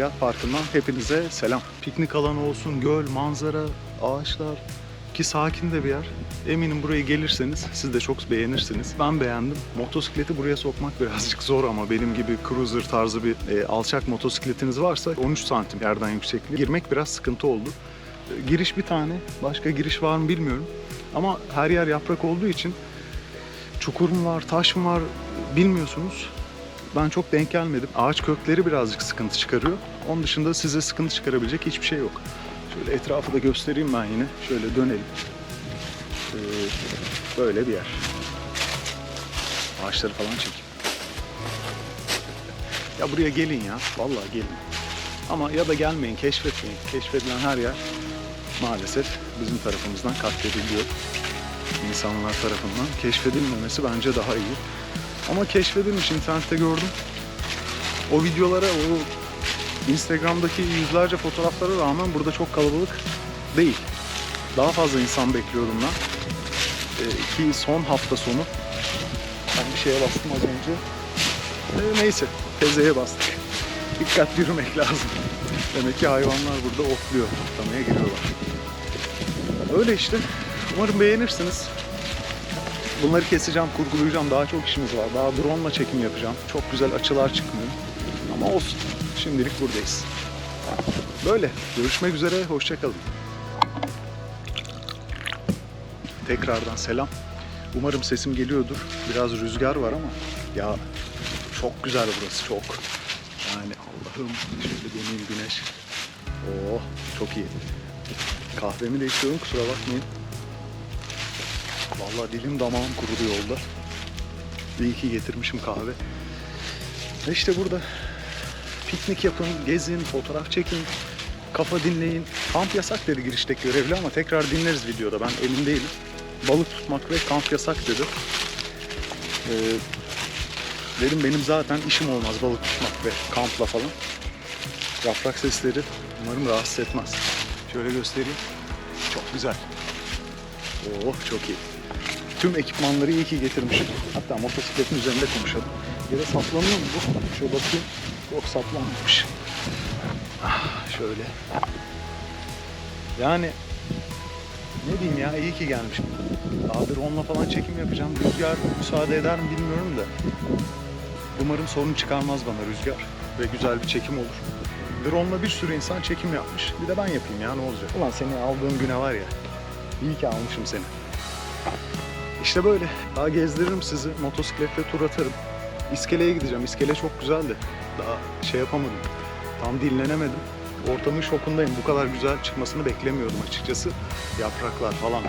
Tabiat Parkı'ndan hepinize selam. Piknik alanı olsun, göl, manzara, ağaçlar ki sakin de bir yer. Eminim buraya gelirseniz siz de çok beğenirsiniz. Ben beğendim. Motosikleti buraya sokmak birazcık zor ama benim gibi cruiser tarzı bir e, alçak motosikletiniz varsa 13 santim yerden yüksekliği girmek biraz sıkıntı oldu. E, giriş bir tane, başka giriş var mı bilmiyorum. Ama her yer yaprak olduğu için çukur mu var, taş mı var bilmiyorsunuz. Ben çok denk gelmedim. Ağaç kökleri birazcık sıkıntı çıkarıyor. Onun dışında size sıkıntı çıkarabilecek hiçbir şey yok. Şöyle etrafı da göstereyim ben yine. Şöyle dönelim. Ee, böyle bir yer. Ağaçları falan çekeyim. Ya buraya gelin ya. Vallahi gelin. Ama ya da gelmeyin, keşfetmeyin. Keşfedilen her yer maalesef bizim tarafımızdan katlediliyor. İnsanlar tarafından. Keşfedilmemesi bence daha iyi. Ama keşfedilmiş internette gördüm. O videolara, o Instagram'daki yüzlerce fotoğraflara rağmen burada çok kalabalık değil. Daha fazla insan bekliyordum ben. Ee, ki son hafta sonu ben bir şeye bastım az önce. Ee, neyse, tezeye bastık. Dikkatli yürümek lazım. Demek ki hayvanlar burada otluyor, otlamaya giriyorlar. Öyle işte. Umarım beğenirsiniz. Bunları keseceğim, kurgulayacağım. Daha çok işimiz var. Daha drone çekim yapacağım. Çok güzel açılar çıkmıyor. Ama olsun. Şimdilik buradayız. Böyle. Görüşmek üzere. Hoşçakalın. Tekrardan selam. Umarım sesim geliyordur. Biraz rüzgar var ama ya çok güzel burası çok. Yani Allah'ım şöyle döneyim güneş. Oh çok iyi. Kahvemi de içiyorum kusura bakmayın. Vallahi dilim damağım kurudu yolda. İyi ki getirmişim kahve. E işte burada piknik yapın, gezin, fotoğraf çekin, kafa dinleyin. Kamp yasak dedi girişteki görevli ama tekrar dinleriz videoda. Ben emin değilim. Balık tutmak ve kamp yasak dedi. Ee, dedim benim zaten işim olmaz balık tutmak ve kampla falan. Yaprak sesleri umarım rahatsız etmez. Şöyle göstereyim. Çok güzel. Oh çok iyi. Tüm ekipmanları iyi ki getirmişim. Hatta motosikletin üzerinde konuşalım. Yere saplanıyor mu bu? Şöyle bakayım. Yok saplanmamış. Ah, şöyle. Yani ne diyeyim ya iyi ki gelmişim. Daha drone'la falan çekim yapacağım. Rüzgar müsaade eder mi bilmiyorum da. Umarım sorun çıkarmaz bana rüzgar ve güzel bir çekim olur. Drone'la bir sürü insan çekim yapmış. Bir de ben yapayım ya ne olacak? Ulan seni aldığım güne var ya. İyi ki almışım seni. İşte böyle. Daha gezdiririm sizi. Motosikletle tur atarım. İskeleye gideceğim. İskele çok güzeldi. Daha şey yapamadım. Tam dinlenemedim. Ortamın şokundayım. Bu kadar güzel çıkmasını beklemiyordum açıkçası. Yapraklar falan.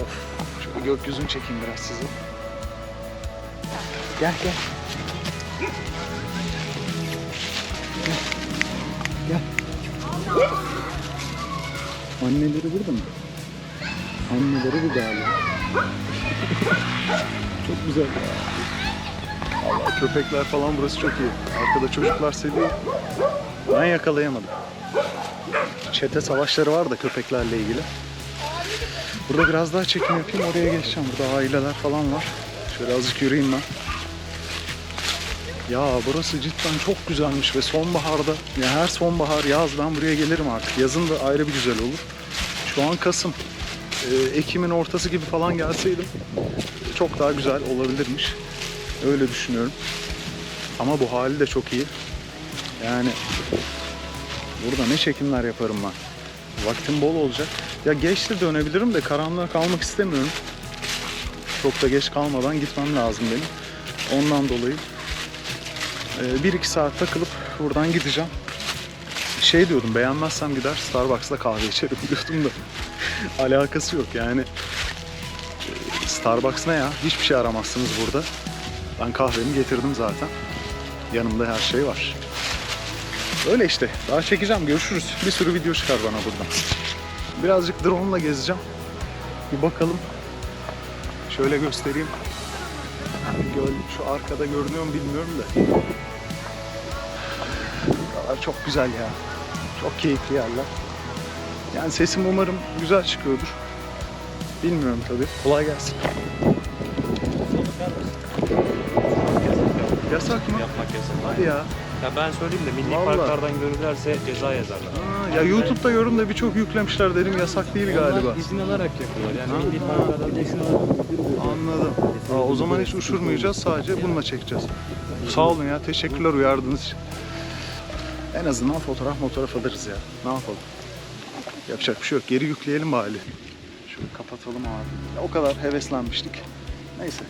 Of. Şöyle gökyüzünü çekeyim biraz sizi. Gel gel. Gel. Anneleri burada mı? Anneleri bu galiba. Çok güzel ya. Allah köpekler falan burası çok iyi. Arkada çocuklar seviyor. Ben yakalayamadım. Çete savaşları var da köpeklerle ilgili. Burada biraz daha çekim yapayım oraya geçeceğim. Burada aileler falan var. Şöyle azıcık yürüyeyim ben. Ya burası cidden çok güzelmiş ve sonbaharda ya her sonbahar yaz ben buraya gelirim artık. Yazın da ayrı bir güzel olur. Şu an Kasım. Ee, Ekim'in ortası gibi falan gelseydim çok daha güzel olabilirmiş. Öyle düşünüyorum. Ama bu hali de çok iyi. Yani burada ne çekimler yaparım ben. Vaktim bol olacak. Ya geç de dönebilirim de karanlığa kalmak istemiyorum. Çok da geç kalmadan gitmem lazım benim. Ondan dolayı ee, bir iki saat takılıp buradan gideceğim. Şey diyordum beğenmezsem gider Starbucks'ta kahve içerim diyordum da alakası yok yani. Ee, Starbucks ne ya? Hiçbir şey aramazsınız burada. Ben kahvemi getirdim zaten. Yanımda her şey var. Öyle işte. Daha çekeceğim. Görüşürüz. Bir sürü video çıkar bana buradan. Birazcık drone'la gezeceğim. Bir bakalım. Şöyle göstereyim. Göl şu arkada görünüyor mu bilmiyorum da. Çok güzel ya. Çok keyifli yerler. Yani sesim umarım güzel çıkıyordur. Bilmiyorum tabii. Kolay gelsin. Yasak mı? Yapmak yasak. Hadi ya. Ya ben söyleyeyim de milli Vallahi. parklardan görürlerse ceza yazarlar. Ha, ya YouTube'da yorum da birçok yüklemişler dedim yasak değil galiba. Onlar izin alarak yapıyorlar. Yani milli parklardan izin Anladım. Aa, o zaman hiç uçurmayacağız sadece bununla çekeceğiz. Sağ olun ya teşekkürler uyardığınız için. En azından fotoğraf fotoğraf alırız ya. Ne yapalım? Yapacak bir şey yok. Geri yükleyelim bari. Şöyle kapatalım abi. Ya, o kadar heveslenmiştik. Neyse.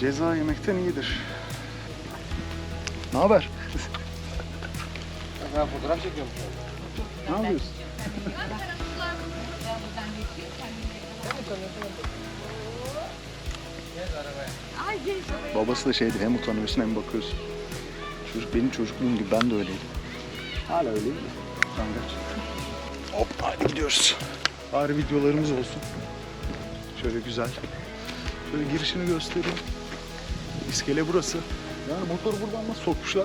Ceza yemekten iyidir. Ne haber? Ben fotoğraf çekiyorum Ne yapıyorsun? Babası da şeydi hem utanıyorsun hem bakıyorsun. Çocuk benim çocukluğum gibi ben de öyleydim. Hala öyleyim de. Utangaç. Hadi gidiyoruz. Bari videolarımız olsun. Şöyle güzel. Şöyle girişini göstereyim. İskele burası. Yani motor buradan nasıl sokmuşlar?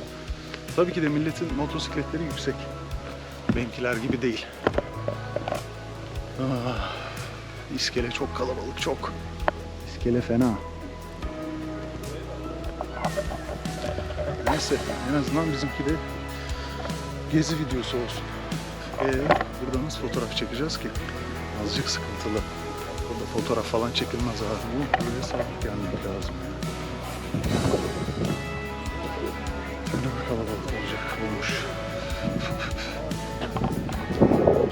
Tabii ki de milletin motosikletleri yüksek. Benimkiler gibi değil. Ah, iskele çok kalabalık çok. İskele fena. Neyse en azından bizimki de gezi videosu olsun. Ee, burada nasıl fotoğraf çekeceğiz ki? Azıcık sıkıntılı. Burada fotoğraf falan çekilmez abi. Bu böyle sabit gelmek lazım. Ne kalabalık olacak olmuş.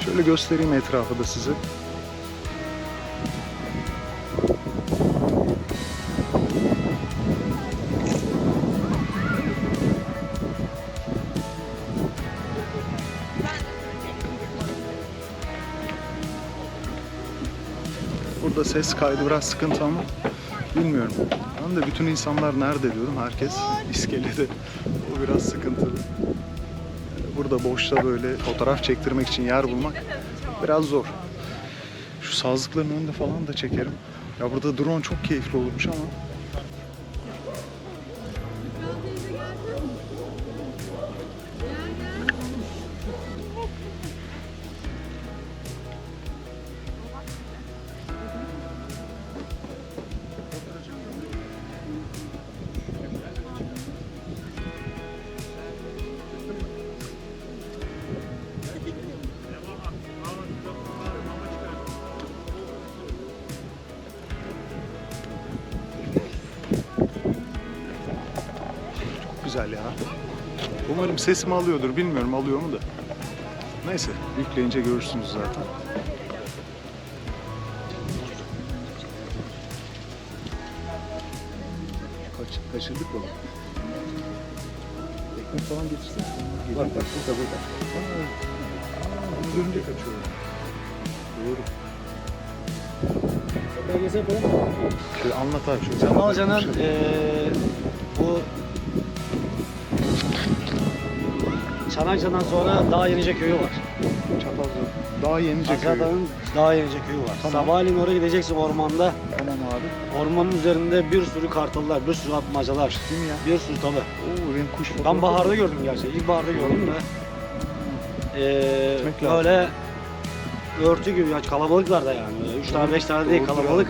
Şöyle göstereyim etrafı da size. Burada ses kaydı biraz sıkıntı ama bilmiyorum. Ben de bütün insanlar nerede diyorum. Herkes iskelede. O biraz sıkıntılı. Burada boşta böyle fotoğraf çektirmek için yer bulmak biraz zor. Şu sazlıkların önünde falan da çekerim. Ya burada drone çok keyifli olurmuş ama güzel ya. Umarım sesimi alıyordur. Bilmiyorum alıyor mu da. Neyse yükleyince görürsünüz zaten. Kaç, kaçırdık onu. Ekmek falan getirsene. Bak bak burada burada. Aa, görünce kaçıyor. Doğru. Şöyle anlat abi şöyle. Şöyle. eee bu Çanakkale'den sonra Dağ Yenice köyü var. Çatalca. Daha yenice köyü. Azada'nın Dağ Yenice köyü var. Tamam. Sabahleyin oraya gideceksin ormanda. Tamam abi. Ormanın üzerinde bir sürü kartallar, bir sürü atmacalar. Değil mi ya? Bir sürü tabi. Oo benim kuş Ben baharda gördüm gerçi. İlkbaharda gördüm de. Lazım. böyle örtü gibi ya kalabalıklar da yani. Üç tane beş tane değil kalabalık.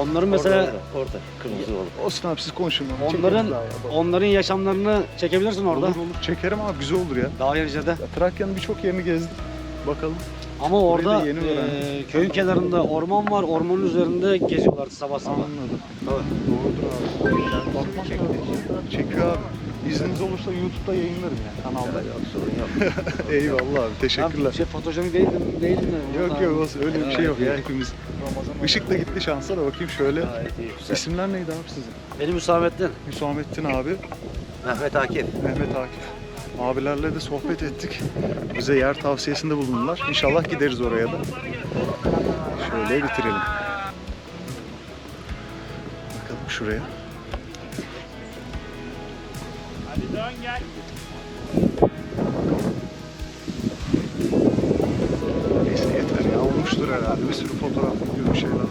Onların mesela Orada. Kırmızı balık. Olsun abi siz konuşun. onların Çekeriz daha ya. onların yaşamlarını çekebilirsin orada. Olur olur. Çekerim abi güzel olur ya. Dağ Yenice'de. ya Trakya'nın birçok yerini gezdim. Bakalım. Ama da orada yeni eee, öğrendim. köyün kenarında orman var. Ormanın üzerinde geziyorlar sabah sabah. Anladım. Tabii. Doğrudur abi. Bakmak lazım. Çekiyor abi. İzniniz olursa YouTube'da yayınlarım yani kanalda. Sorun yok. Eyvallah abi teşekkürler. Ben şey fotojenik değildim, değildim de. Yok yok olsun, öyle bir şey yok ya hepimiz. Işık da gitti şansa da bakayım şöyle. Gayet iyi. Güzel. İsimler neydi abi sizin? Benim Hüsamettin. Hüsamettin abi, Mehmet Akif. Mehmet Akif. Abilerle de sohbet ettik. Bize yer tavsiyesinde bulundular. İnşallah gideriz oraya da. Şöyle bitirelim. Bakalım şuraya. Neyse yeter ya olmuştur herhalde. Bir sürü fotoğraf, video bir şeyler.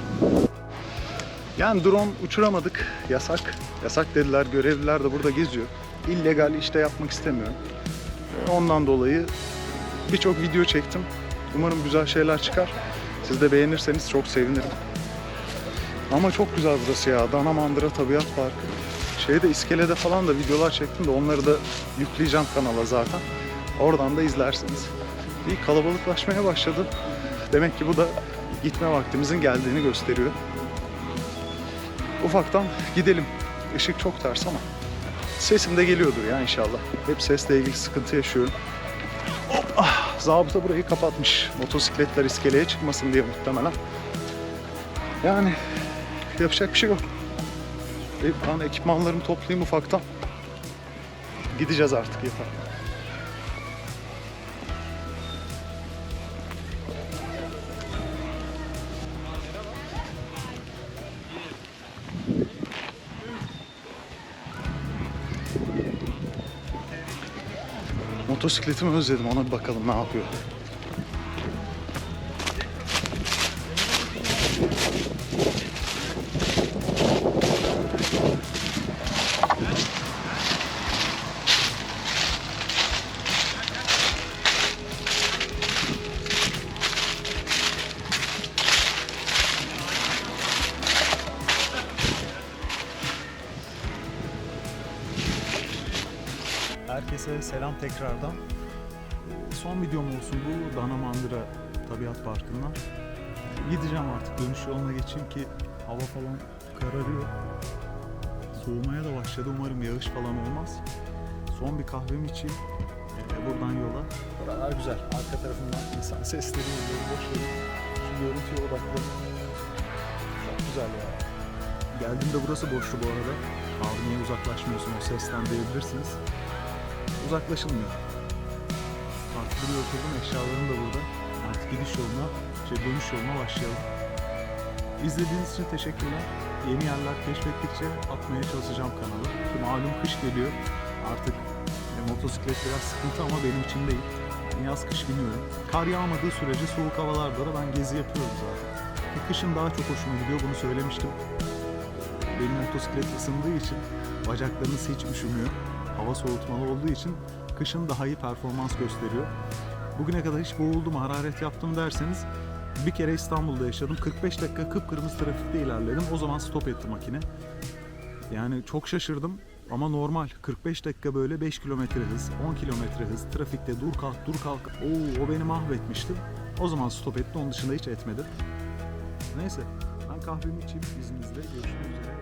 Yani drone uçuramadık. Yasak. Yasak dediler. Görevliler de burada geziyor. İllegal işte yapmak istemiyorum. Ondan dolayı birçok video çektim. Umarım güzel şeyler çıkar. Siz de beğenirseniz çok sevinirim. Ama çok güzel burası ya. Dana Mandıra Tabiat Parkı. Şeyde iskelede falan da videolar çektim de onları da yükleyeceğim kanala zaten. Oradan da izlersiniz. Bir kalabalıklaşmaya başladı. Demek ki bu da gitme vaktimizin geldiğini gösteriyor. Ufaktan gidelim. Işık çok ters ama sesim de geliyordur ya inşallah. Hep sesle ilgili sıkıntı yaşıyorum. Hop, ah, zabıta burayı kapatmış. Motosikletler iskeleye çıkmasın diye muhtemelen. Yani yapacak bir şey yok. E, Ben ekipmanlarımı toplayayım ufaktan. Gideceğiz artık yeter. Motosikletimi özledim ona bir bakalım ne yapıyor. Selam tekrardan. Son videom olsun bu Dana Mandıra Tabiat Parkı'ndan. Gideceğim artık dönüş yoluna geçeyim ki hava falan kararıyor. Soğumaya da başladı. Umarım yağış falan olmaz. Son bir kahvemi içeyim. Ee, Buradan yola. Buralar güzel. Arka tarafından insan sesleri geliyor. Boş verin. Şu görüntüye odaklanın. Çok güzel ya. Geldiğimde burası boştu bu arada. Abi niye uzaklaşmıyorsun o sesten diyebilirsiniz. Uzaklaşılmıyor. Artık buraya oturdum eşyalarım da burada. Artık gidiş yoluna, şey dönüş yoluna başlayalım. İzlediğiniz için teşekkürler. Yeni yerler keşfettikçe atmaya çalışacağım kanalı. Ki malum kış geliyor. Artık e, motosiklet biraz sıkıntı ama benim için değil. Yaz kış biniyorum. Kar yağmadığı sürece soğuk havalarda da ben gezi yapıyorum zaten. Ki kışın daha çok hoşuma gidiyor bunu söylemiştim. Benim motosiklet ısındığı için bacaklarınız hiç üşümüyor. Hava soğutmalı olduğu için kışın daha iyi performans gösteriyor. Bugüne kadar hiç boğuldum, hararet yaptım derseniz bir kere İstanbul'da yaşadım. 45 dakika kıpkırmızı trafikte ilerledim. O zaman stop etti makine. Yani çok şaşırdım ama normal. 45 dakika böyle 5 kilometre hız, 10 kilometre hız, trafikte dur kalk dur kalk. Oo, o beni mahvetmişti. O zaman stop etti, onun dışında hiç etmedi. Neyse, ben kahvemi içeyim izninizle. Görüşmek üzere.